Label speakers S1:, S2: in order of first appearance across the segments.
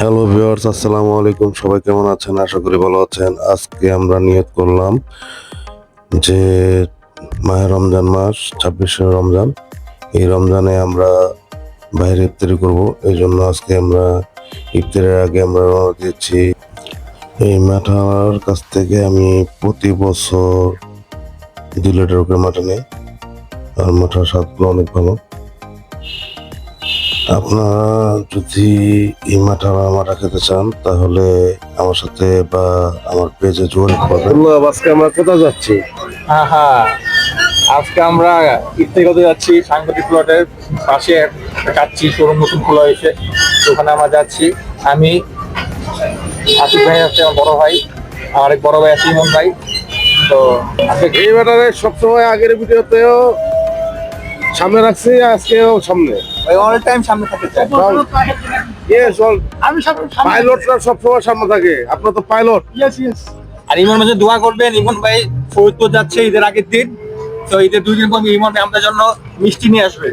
S1: Hello viewers আসসালামু আলাইকুম। সবাই কেমন আছেন? আশা করি ভালো আছেন। আজকে আমরা নিয়ত করলাম যে মাহে রমজান মাস, ছাব্বিশে রমজান। এই রমজানে আমরা বাইরে ইফতারি করব। এই জন্য আজকে আমরা ইফতারের আগে আমরা রওনা দিচ্ছি এই মাঠার কাছ থেকে আমি প্রতি বছর দুই লিটার করে মাঠা নেই। আর মাঠার স্বাদগুলো অনেক ভালো। আপনারা যদি এই মাঠা মাঠা খেতে চান তাহলে আমার সাথে বা আমার পেজে যোগাযোগ করবেন। আজকে আমরা কোথায় যাচ্ছি?
S2: হ্যাঁ হ্যাঁ আজকে আমরা ইফতারি করতে যাচ্ছি সাংবাদিক প্লটের পাশে একটা কাচ্চি শোরুম নতুন খোলা হয়েছে ওখানে আমরা যাচ্ছি। আমি আসিফ ভাই আছে আমার বড় ভাই আমার এক বড় ভাই আছে ইমন ভাই তো আজকে
S1: এই ব্যাটারে সবসময় আগের ভিডিওতেও সামনে রাখছি আজকেও সামনে।
S2: অল টাইম সামনে থাকতে চাই।
S1: ইয়েস অল
S3: আমি সব
S1: পাইলটরা সবসময় সামনে থাকে। আপনার তো পাইলট
S3: ইয়েস ইয়েস
S2: আর ইমন মাঝে দোয়া করবেন। ইমন ভাই ফরিদপুর যাচ্ছে ঈদের আগের দিন। তো ঈদের দুই দিন পর ইমন আমাদের জন্য মিষ্টি নিয়ে আসবে।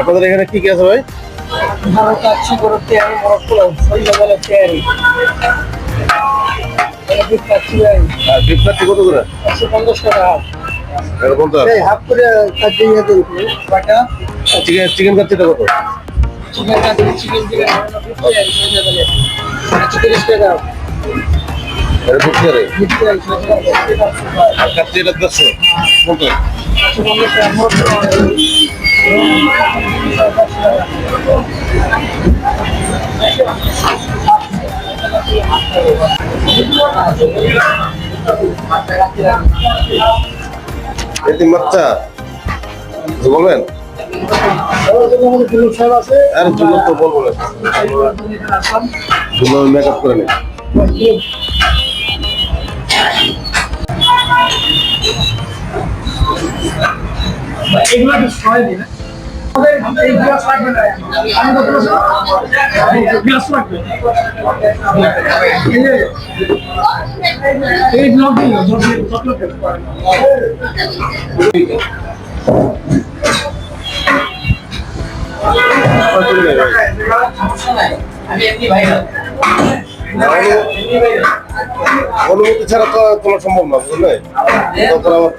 S1: আপনাদের এখানে কি কি আছে ভাই?
S3: মরক পোলাও ওই লেভেলে তৈরি বিফ কাচ্ছি ভাই
S1: আর বিফটাটি কত করে?
S3: একশো পঞ্চাশ টাকা হাফ।
S1: এরকম তো
S3: এই হাফ করে কাচ্ছি নিয়ে দিন কয়টা
S1: চিকেন চিকেন কাচ্চিটা কত?
S3: চিকেন কাচ্ছি চিকেন দিলে বিফ তৈরি ওই লেভেলে একশো তিরিশ টাকা।
S1: এটা বুঝতে রে
S3: বিফ তৈরি
S1: আর কত
S3: একশো পঞ্চাশ টাকা
S1: এটি বাচ্চা? বলবেন? আর তো বলব না। জুলো মেকআপ করে নেই
S3: এগুলো ছয় দিন এই
S1: অনুমতি ছাড়া তো তোমার সম্ভব না বুঝলে? তখন আমার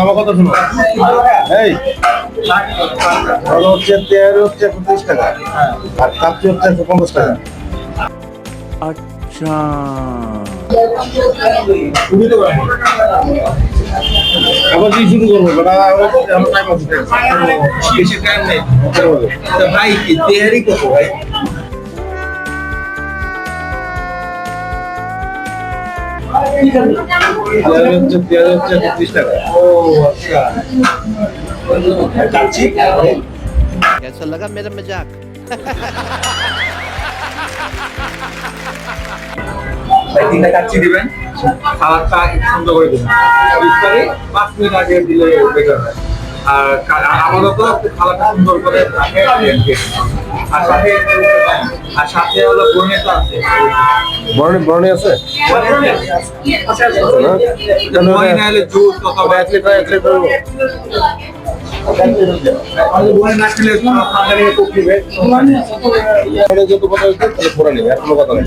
S1: আমার কথা শোনো। এই ভালো হচ্ছে টাকা আর একশো পঞ্চাশ টাকা। আবার কি শুরু করবো বেটা আমার টাইম আছে
S2: বেশি টাইম নেই তো ভাই কি তেহারি কত ভাই
S1: তেয়ারি হচ্ছে তেয়ারি হচ্ছে একশো তিরিশ টাকা
S2: ও আচ্ছা কাচ্চি
S4: कैसा लगा मेरा मजाक
S2: তিনটা কাচ্চি দিবেন খাবারটা সুন্দর করে দিবেন ইফতারি পাঁচ মিনিট আগে দিলে বেটার হয় আর আপাতত খাবারটা সুন্দর করে আগে আর সাথে আর সাথে হলো বর্ণিতা আছে
S1: বরণি আছে
S2: না হলে জুস অথবা
S1: যত কথা হচ্ছে তাহলে নেবে আর কোনো কথা নেই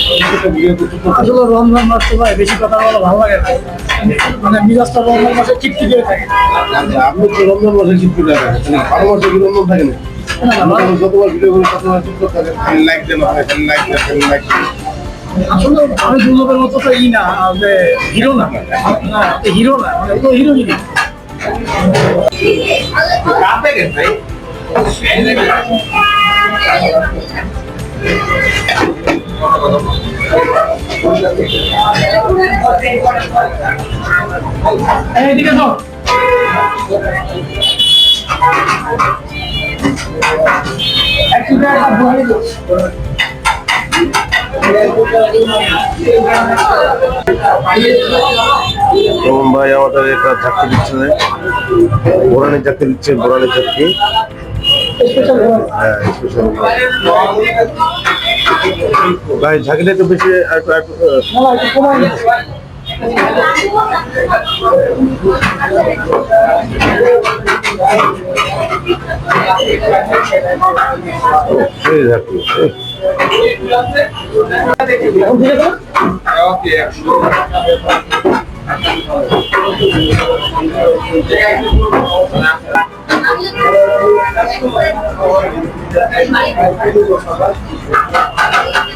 S3: আসলে রমজান মাস তো ভাই বেশি কথা বলা ভালো লাগে না। মানে মিজাজটা রমজান মাসে খিটখিটে থাকে।
S1: আপনি তো রমজান মাসে শিল্পী থাকেন। বারো মাসে কি রমজান থাকে না যতবার ভিডিও করি ততবার চুপ করে? লাইক দেন আপনি লাইক দেন লাইক
S3: আসলে আমি দুর্লভের মতো তো ই না যে হিরো না। না হিরো না মানে তো হিরো
S2: রাতে গেছে
S1: রোহন ভাই আমাদের একটা চাকরি দিচ্ছে বোরানের চাকরি দিচ্ছে বোরানের চাকরি। হ্যাঁ স্পেশাল ভাই ঝাঁকিলে তো বেশি একটু একটু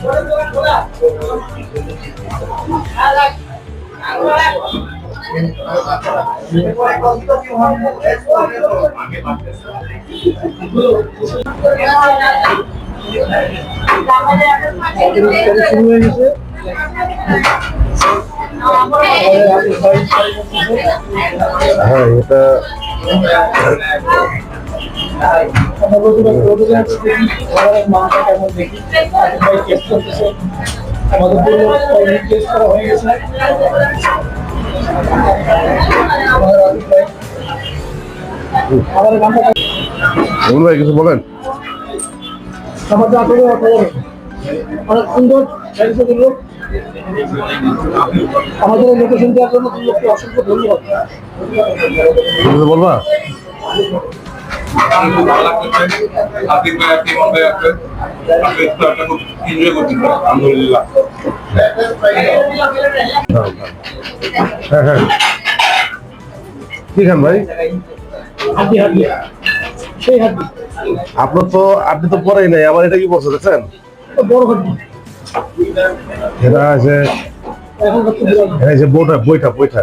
S3: শুরু হ্যাঁ
S1: এটা
S3: আমাদের টেস্ট করা হয়ে গেছে ভাই
S1: কিছু বলেন?
S3: আমাদের অনেক সুন্দর আমাদের এই লোকেশন দেওয়ার জন্য লোককে অসংখ্য ধন্যবাদ।
S1: বলবা?
S2: খুব ভালো লাগতেছে ভাই আপনি মন ভাই আপনি আপনি ইফতারটা খুব এনজয় আলহামদুলিল্লাহ
S1: হ্যাঁ ভাই আপনার তো, আপনি তো পরেই নাই আমার এটা কি বলছে দেখছেন? আছে আছে বইটা বইটা।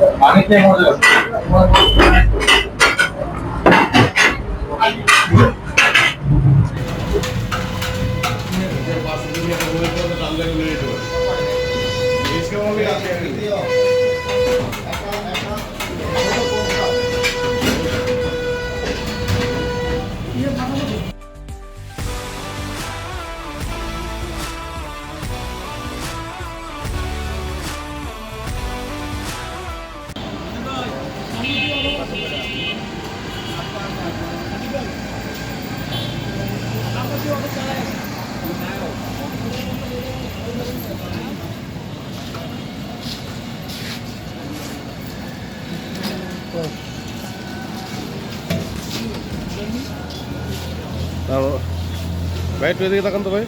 S1: আছে
S2: মজা হচ্ছে পানিতে
S1: একটু এদিকে তাকান তো ভাই।